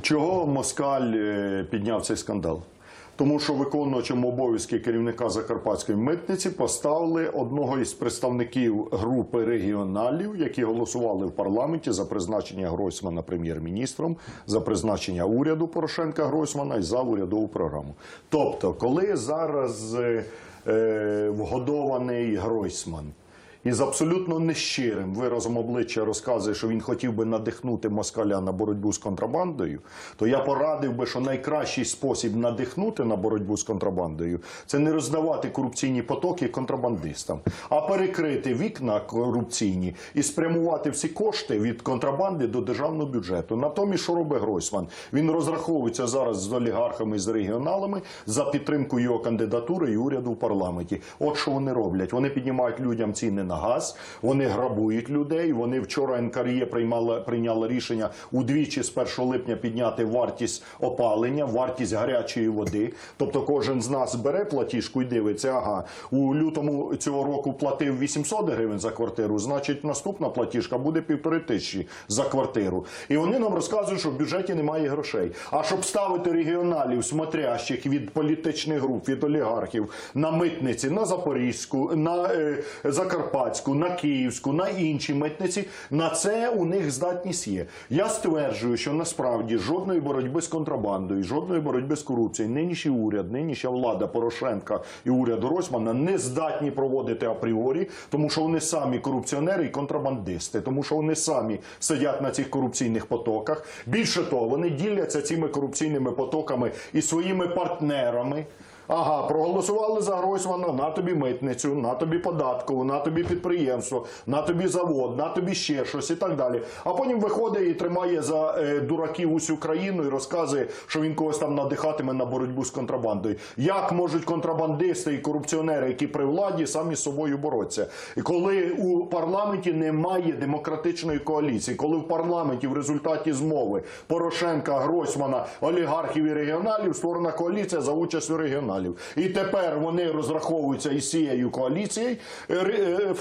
Чого Москаль е, підняв цей скандал? Тому що виконувачем обов'язки керівника Закарпатської митниці поставили одного із представників групи регіоналів, які голосували в парламенті за призначення Гройсмана прем'єр-міністром, за призначення уряду Порошенка Гройсмана і за урядову програму. Тобто, коли зараз е, е, вгодований Гройсман із абсолютно нещирим виразом обличчя розказує, що він хотів би надихнути москаля на боротьбу з контрабандою, то я порадив би, що найкращий спосіб надихнути на боротьбу з контрабандою це не роздавати корупційні потоки контрабандистам, а перекрити вікна корупційні і спрямувати всі кошти від контрабанди до державного бюджету. Натомість, що робить Гройсман? Він розраховується зараз з олігархами з регіоналами за підтримку його кандидатури і уряду в парламенті. От що вони роблять? Вони піднімають людям ціни на газ, вони грабують людей. Вони вчора НКРЄ приймала прийняла рішення удвічі з 1 липня підняти вартість опалення, вартість гарячої води. Тобто, кожен з нас бере платіжку і дивиться. Ага, у лютому цього року платив 800 гривень за квартиру. Значить, наступна платіжка буде півтори тисячі за квартиру. І вони нам розказують, що в бюджеті немає грошей. А щоб ставити регіоналів, смотрящих від політичних груп, від олігархів на митниці, на Запорізьку, на е, Закарпатську, на Київську, на інші митниці, на це у них здатність є. Я стверджую, що насправді жодної боротьби з контрабандою, жодної боротьби з корупцією, нинішній уряд, нинішня влада Порошенка і уряд Гройсмана не здатні проводити апріорі, тому що вони самі корупціонери і контрабандисти, тому що вони самі сидять на цих корупційних потоках. Більше того, вони діляться цими корупційними потоками і своїми партнерами. Ага, проголосували за Гройсмана, на тобі митницю, на тобі податкову, на тобі підприємство, на тобі завод, на тобі ще щось і так далі. А потім виходить і тримає за е, дураків усю країну і розказує, що він когось там надихатиме на боротьбу з контрабандою. Як можуть контрабандисти і корупціонери, які при владі, самі з собою боротися? І коли у парламенті немає демократичної коаліції, коли в парламенті в результаті змови Порошенка, Гройсмана, олігархів і регіоналів створена коаліція за участю регіоналів. І тепер вони розраховуються із цією коаліцією е, е,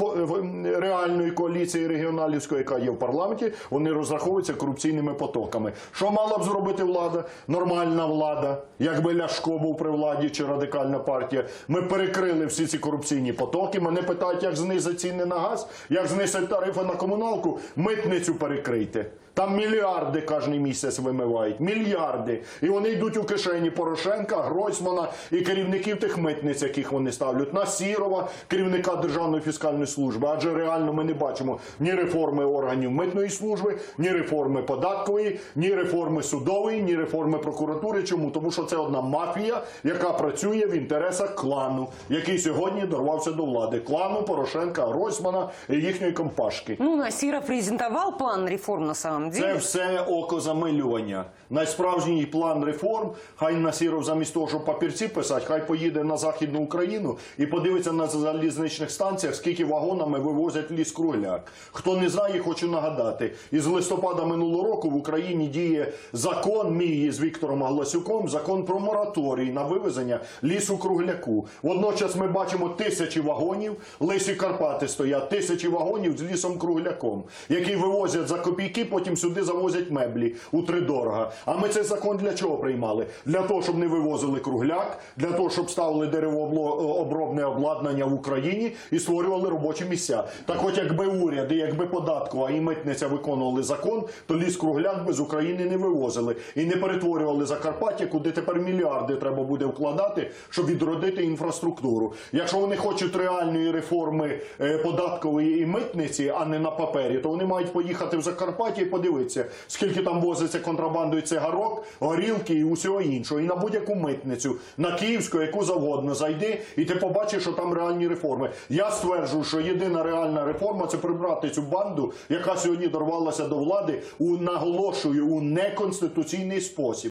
е, реальної коаліції регіоналівської, яка є в парламенті. Вони розраховуються корупційними потоками. Що мала б зробити влада? Нормальна влада, якби Ляшко був при владі чи радикальна партія. Ми перекрили всі ці корупційні потоки. Мене питають, як знизити ціни на газ, як знизити тарифи на комуналку. Митницю перекрийте. Там мільярди кожен місяць вимивають. Мільярди. І вони йдуть у кишені Порошенка, Гройсмана і керівників тих митниць, яких вони ставлять. На Сірова, керівника Державної фіскальної служби. Адже реально ми не бачимо ні реформи органів митної служби, ні реформи податкової, ні реформи судової, ні реформи прокуратури. Чому? Тому що це одна мафія, яка працює в інтересах клану, який сьогодні дорвався до влади. Клану Порошенка, Гройсмана і їхньої компашки. Ну, Насиров презентовал план реформ на самом деле. Це все окозамилювання. Найсправжній план реформ. Хай Насіров замість того, щоб папірці писати, хай поїде на західну Україну і подивиться на залізничних станціях, скільки вагонами вивозять ліс кругляк. Хто не знає, хочу нагадати. Із листопада минулого року в Україні діє закон мій з Віктором Агласюком, закон про мораторій на вивезення лісу кругляку. Водночас ми бачимо тисячі вагонів, лисі Карпати стоять, тисячі вагонів з лісом кругляком, які вивозять за копійки, потім сюди завозять меблі у тридорога. А ми цей закон для чого приймали? Для того, щоб не вивозили кругляк, для того, щоб ставили деревообробне обладнання в Україні і створювали робочі місця. Так от якби уряд, і якби податкова і митниця виконували закон, то ліс кругляк би з України не вивозили і не перетворювали Закарпаття, куди тепер мільярди треба буде вкладати, щоб відродити інфраструктуру. Якщо вони хочуть реальної реформи е, податкової і митниці, а не на папері, то вони мають поїхати в Закарпаття і подивитися, скільки там возиться контрабандою цигарок, горілки і усього іншого. І на будь-яку митницю, на київську, яку завгодно зайди, і ти побачиш, що там реальні реформи. Я стверджую, що єдина реальна реформа це прибрати цю банду, яка сьогодні дорвалася до влади у наголошую у неконституційний спосіб.